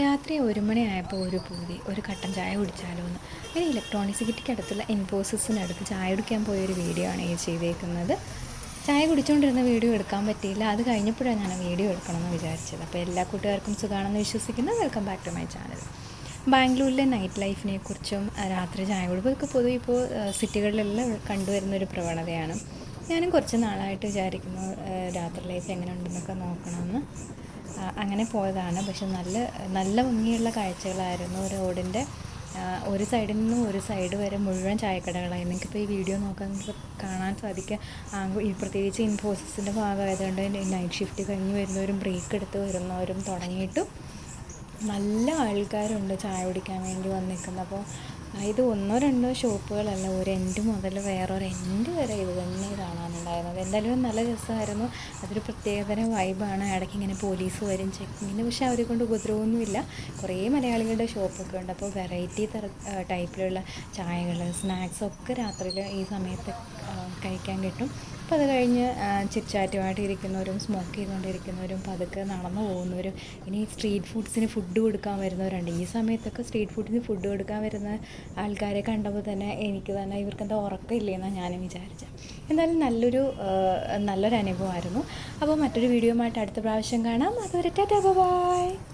രാത്രി ഒരു മണിയായപ്പോൾ ഒരു പൂതി ഒരു കട്ടൻ ചായ കുടിച്ചാലോ എന്ന്. ഒരു ഇലക്ട്രോണിക് സിറ്റിക്കടുത്തുള്ള ഇൻഫോസിസിനടുത്ത് ചായ കുടിക്കാൻ പോയൊരു വീഡിയോ ആണ് ഈ ചെയ്തേക്കുന്നത്. ചായ കുടിച്ചുകൊണ്ടിരുന്ന വീഡിയോ എടുക്കാൻ പറ്റിയില്ല. അത് കഴിഞ്ഞപ്പോഴാണ് ഞാൻ വീഡിയോ എടുക്കണമെന്ന് വിചാരിച്ചത്. അപ്പോൾ എല്ലാ കൂട്ടുകാർക്കും സുഖമാണെന്ന് വിശ്വസിക്കുന്നു. Welcome back to my channel ബാംഗ്ലൂരിലെ നൈറ്റ് ലൈഫിനെ കുറിച്ചും രാത്രി ചായ കുടിപ്പൊക്കെ പൊതുവെ ഇപ്പോൾ സിറ്റികളിലെല്ലാം കണ്ടുവരുന്ന ഒരു പ്രവണതയാണ്. ഞാനും കുറച്ച് നാളായിട്ട് വിചാരിക്കുന്നു രാത്രി ലൈഫ് എങ്ങനെ ഉണ്ടെന്നൊക്കെ നോക്കണമെന്ന്. അങ്ങനെ പോയതാണ്. പക്ഷെ നല്ല നല്ല ഭംഗിയുള്ള കാഴ്ചകളായിരുന്നു റോഡിന്റെ. ഒരു സൈഡിൽ നിന്നും ഒരു സൈഡ് വരെ മുഴുവൻ ചായക്കടകളായി. നിങ്ങൾക്കിപ്പോൾ ഈ വീഡിയോ നോക്കാൻ കാണാൻ സാധിക്കുക. പ്രത്യേകിച്ച് ഇൻഫോസിസിന്റെ ഭാഗമായതുകൊണ്ട് നൈറ്റ് ഷിഫ്റ്റ് കഴിഞ്ഞ് വരുന്നവരും ബ്രേക്ക് എടുത്ത് വരുന്നവരും തുടങ്ങിയിട്ടും നല്ല ആൾക്കാരുണ്ട് ചായ കുടിക്കാൻ വേണ്ടി വന്നിരിക്കുന്നത്. അപ്പോൾ ഇത് ഒന്നോ രണ്ടോ ഷോപ്പുകളല്ല ഒരു എൻഡ് മുതൽ വേറൊരു എൻഡ് വരെ ഇത് തന്നെ കാണാനുണ്ടായിരുന്നത് എന്തായാലും നല്ല രസമായിരുന്നു അതൊരു പ്രത്യേകതരം വൈബാണ് ഇടയ്ക്ക് ഇങ്ങനെ പോലീസ് വരും ചെക്കിങ്ങിന് പക്ഷേ അവരെ കൊണ്ട് ഉപദ്രവമൊന്നുമില്ല. കുറേ മലയാളികളുടെ ഷോപ്പൊക്കെ ഉണ്ട്. അപ്പോൾ വെറൈറ്റി തര ടൈപ്പിലുള്ള ചായകൾ സ്നാക്സ് ഒക്കെ രാത്രിയിൽ ഈ സമയത്ത് ആ, കഴിക്കാൻ കിട്ടും. അപ്പോൾ അത് കഴിഞ്ഞ് ചിറ്റാറ്റുമായിട്ട് ഇരിക്കുന്നവരും സ്മോക്ക് ചെയ്തുകൊണ്ടിരിക്കുന്നവരും പതുക്കെ നടന്നു പോകുന്നവരും ഇനി സ്ട്രീറ്റ് ഫുഡ്സിന് ഫുഡ് കൊടുക്കാൻ വരുന്നവരുണ്ട്. ഈ സമയത്തൊക്കെ സ്ട്രീറ്റ് ഫുഡിന് ഫുഡ് കൊടുക്കാൻ വരുന്ന ആൾക്കാരെ കണ്ടപ്പോൾ തന്നെ എനിക്ക് തന്നെ ഇവർക്ക് എന്താ ഉറക്കമില്ലെന്നാണ് ഞാനും വിചാരിച്ചത് എന്തായാലും നല്ലൊരു നല്ലൊരു അനുഭവമായിരുന്നു അപ്പോൾ മറ്റൊരു വീഡിയോ ആയിട്ട് അടുത്ത പ്രാവശ്യം കാണാം. അതുവരെ ടാറ്റാ ബൈ.